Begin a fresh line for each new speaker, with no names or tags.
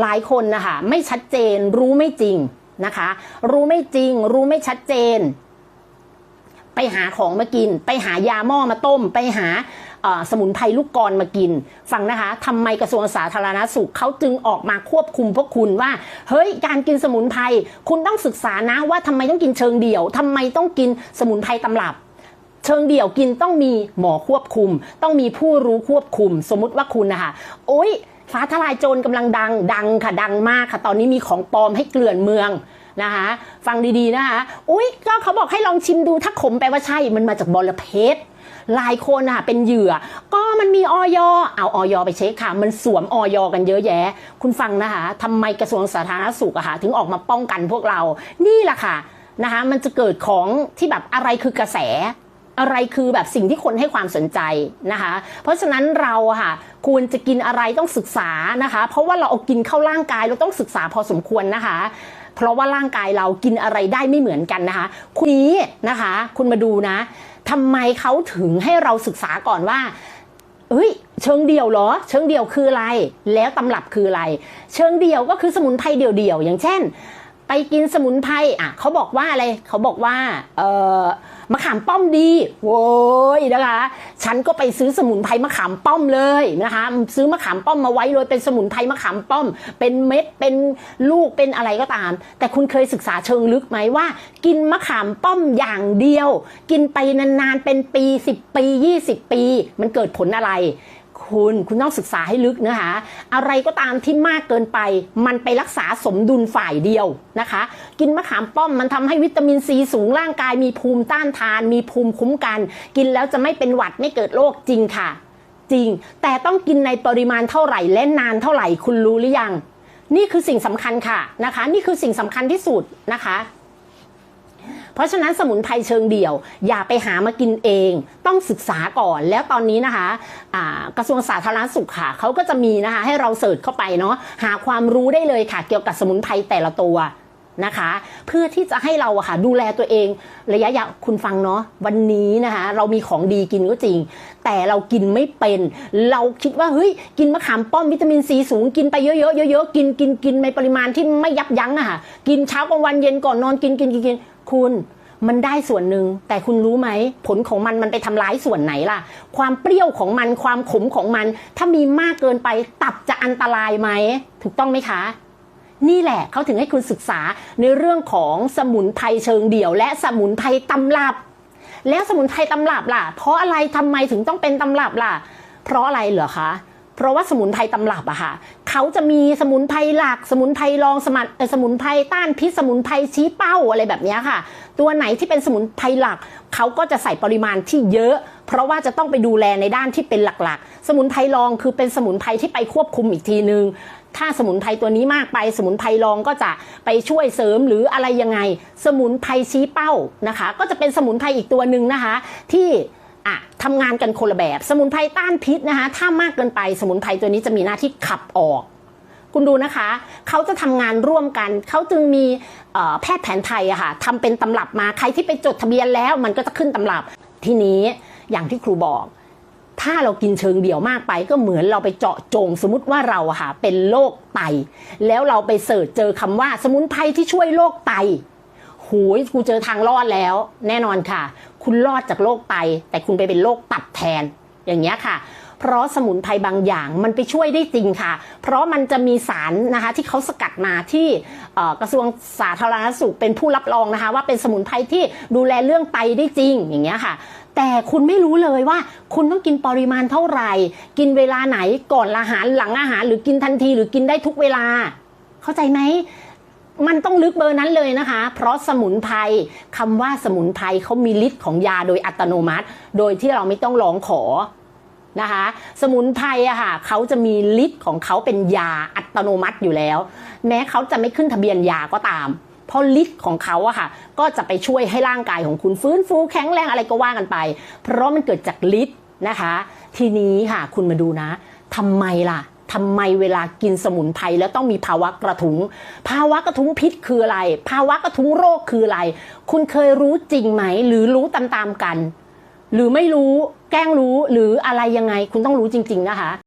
หลายคนนะคะไม่ชัดเจนรู้ไม่จริงนะคะ รู้ไม่จริง รู้ไม่ชัดเจน ไปหาของมากิน ไปหายาหม้อมาต้ม ไปหาสมุนไพรลูกกรมากิน ฟังนะคะทำไมกระทรวงสาธารณสุขเขาจึงออกมาควบคุมพวกคุณว่า เฮ้ย การกินสมุนไพรคุณต้องศึกษานะว่าทำไมต้องกินเชิงเดี่ยวทำไมต้องกินสมุนไพรตำรับ เชิงเดี่ยวกินต้องมีหมอควบคุม ต้องมีผู้รู้ควบคุม สมมุติว่าคุณนะคะโอ๊ยฟ้าทลายโจรกำลังดังดังค่ะดังมากค่ะ ตอนนี้มีของปลอมให้เกลื่อนเมืองนะคะ ฟังดีๆนะคะอุ๊ยก็เขาบอกให้ลองชิมดูถ้าขมแปลว่าใช่มันมาจากบอระเพ็ดหลายคนอะเป็นเหยื่อ ก็มันมีออยเอาออยไปเช็คค่ะ มันสวมออยกันเยอะแยะ คุณฟังนะคะทำไมกระทรวงสาธารณสุขอะค่ะถึงออกมาป้องกันพวกเรา นี่แหละค่ะนะคะมันจะเกิดของที่แบบอะไรคือกระแส อะไรคือแบบสิ่งที่คนให้ความสนใจนะคะ เพราะฉะนั้นเราค่ะควรจะกินอะไรต้องศึกษานะคะ เพราะว่าเราเอากินเข้าร่างกายเราต้องศึกษาพอสมควรนะคะ เพราะว่าร่างกายเรากินอะไรได้ไม่เหมือนกันนะคะคุณนี้นะคะ คุณมาดูนะทำไมเขาถึงให้เราศึกษาก่อนว่าเอ้ยเชิงเดียวเหรอ เชิงเดียวคืออะไร แล้วตำรับคืออะไร เชิงเดียวก็คือสมุนไพรเดี่ยวๆอย่างเช่น ไปกินสมุนไพรอะเขาบอกว่าอะไรเขาบอกว่าเออ มะขามป้อมดีโว้ยนะคะ ฉันก็ไปซื้อสมุนไพรมะขามป้อมเลยนะคะ ซื้อมะขามป้อมมาไว้เลยเป็นสมุนไพรมะขามป้อม เป็นเม็ดเป็นลูกเป็นอะไรก็ตาม แต่คุณเคยศึกษาเชิงลึกไหมว่า กินมะขามป้อมอย่างเดียว กินไปนานๆเป็นปี 10 ปี 20 ปี มันเกิดผลอะไร คุณ คุณต้องศึกษาให้ลึกนะคะ อะไรก็ตามที่มากเกินไป มันไปรักษาสมดุลฝ่ายเดียวนะคะ กินมะขามป้อมมันทำให้วิตามินซีสูงร่างกายมีภูมิต้านทาน มีภูมิคุ้มกัน กินแล้วจะไม่เป็นหวัดไม่เกิดโรคจริงค่ะ จริง แต่ต้องกินในปริมาณเท่าไหร่และนานเท่าไหร่คุณรู้หรือยัง นี่คือสิ่งสำคัญค่ะนะคะ นี่คือสิ่งสำคัญที่สุดนะคะ เพราะฉะนั้นสมุนไพรเชิงเดี่ยว อย่าไปหามากินเอง ต้องศึกษาก่อน แล้วตอนนี้นะคะกระทรวงสาธารณสุขค่ะเขาก็จะมีนะคะให้เราเสิร์ชเข้าไปเนาะหาความรู้ได้เลยค่ะ เกี่ยวกับสมุนไพรแต่ละตัวนะคะ เพื่อที่จะให้เราอะค่ะดูแลตัวเอง ระยะยาวคุณฟังเนาะวันนี้นะคะ เรามีของดีกินก็จริง แต่เรากินไม่เป็น เราคิดว่าเฮ้ยกินมะขามป้อมวิตามินซีสูงกินไปเยอะๆเยอะๆกินกินกินในปริมาณที่ไม่ยับยั้งอะค่ะกินเช้ากลางวันเย็นก่อนนอนกินกินกินกิน คุณมันได้ส่วนหนึ่งแต่คุณรู้ไหม ผลของมันมันไปทำร้ายส่วนไหนล่ะ ความเปรี้ยวของมันความขมของมัน ถ้ามีมากเกินไปตับจะอันตรายไหม ถูกต้องไหมคะ นี่แหละเขาถึงให้คุณศึกษาในเรื่องของสมุนไพรเชิงเดี่ยว และสมุนไพรตำรับ แล้วสมุนไพรตำรับล่ะ เพราะอะไรทำไมถึงต้องเป็นตำรับล่ะ เพราะอะไรเหรอคะ เพราะว่าสมุนไพรตำรับอะค่ะเขาจะมีสมุนไพรหลัก สมุนไพรรองสมัดเอ่อสมุนไพรต้านพิษสมุนไพรชี้เป้าอะไรแบบนี้ค่ะ ตัวไหนที่เป็นสมุนไพรหลักเขาก็จะใส่ปริมาณที่เยอะ เพราะว่าจะต้องไปดูแลในด้านที่เป็นหลักๆ สมุนไพรรองคือเป็นสมุนไพรที่ไปควบคุมอีกทีนึงถ้าสมุนไพรตัวนี้มากไป สมุนไพรรองก็จะไปช่วยเสริมหรืออะไรยังไง สมุนไพรชี้เป้านะคะ ก็จะเป็นสมุนไพรอีกตัวหนึ่งนะคะ ที่ อะทำงานกันคนละแบบ สมุนไพรต้านพิษนะคะ ถ้ามากเกินไปสมุนไพรตัวนี้จะมีหน้าที่ขับออก คุณดูนะคะ เขาจะทำงานร่วมกัน เขาจึงมีแพทย์แผนไทยอะค่ะทำเป็นตำรับมา ใครที่ไปจดทะเบียนแล้วมันก็จะขึ้นตำรับ ทีนี้อย่างที่ครูบอก ถ้าเรากินเชิงเดี่ยวมากไปก็เหมือนเราไปเจาะจง สมมติว่าเราอะค่ะเป็นโรคไต แล้วเราไปเสิร์ชเจอคำว่า สมุนไพรที่ช่วยโรคไตหูยกูเจอทางรอดแล้ว แน่นอนค่ะ คุณรอดจากโรคไต แต่คุณไปเป็นโรคตับแทนอย่างเงี้ยค่ะ เพราะสมุนไพรบางอย่างมันไปช่วยได้จริงค่ะ เพราะมันจะมีสารนะคะที่เขาสกัดมาที่กระทรวงสาธารณสุขเป็นผู้รับรองนะคะ ว่าเป็นสมุนไพรที่ดูแลเรื่องไตได้จริงอย่างเงี้ยค่ะแต่คุณไม่รู้เลยว่า คุณต้องกินปริมาณเท่าไหร่ กินเวลาไหนก่อนอาหารหลังอาหาร หรือกินทันทีหรือกินได้ทุกเวลา เข้าใจไหม มันต้องลึกเบอร์นั้นเลยนะคะ เพราะสมุนไพรคำว่าสมุนไพรเขามีฤทธิ์ของยาโดยอัตโนมัติ โดยที่เราไม่ต้องร้องขอนะคะ สมุนไพรอะค่ะเขาจะมีฤทธิ์ของเขาเป็นยาอัตโนมัติอยู่แล้ว แม้เขาจะไม่ขึ้นทะเบียนยาก็ตาม เพราะฤทธิ์ของเขาอะค่ะ ก็จะไปช่วยให้ร่างกายของคุณฟื้นฟูแข็งแรงอะไรก็ว่ากันไป เพราะมันเกิดจากฤทธิ์นะคะ ทีนี้ค่ะคุณมาดูนะทำไมล่ะ ทำไมเวลากินสมุนไพรแล้วต้องมีภาวะกระทุ้งภาวะกระทุ้งพิษคืออะไร ภาวะกระทุ้งโรคคืออะไร คุณเคยรู้จริงไหม หรือรู้ตามๆกัน หรือไม่รู้แกล้งรู้หรืออะไรยังไง คุณต้องรู้จริง ๆนะคะ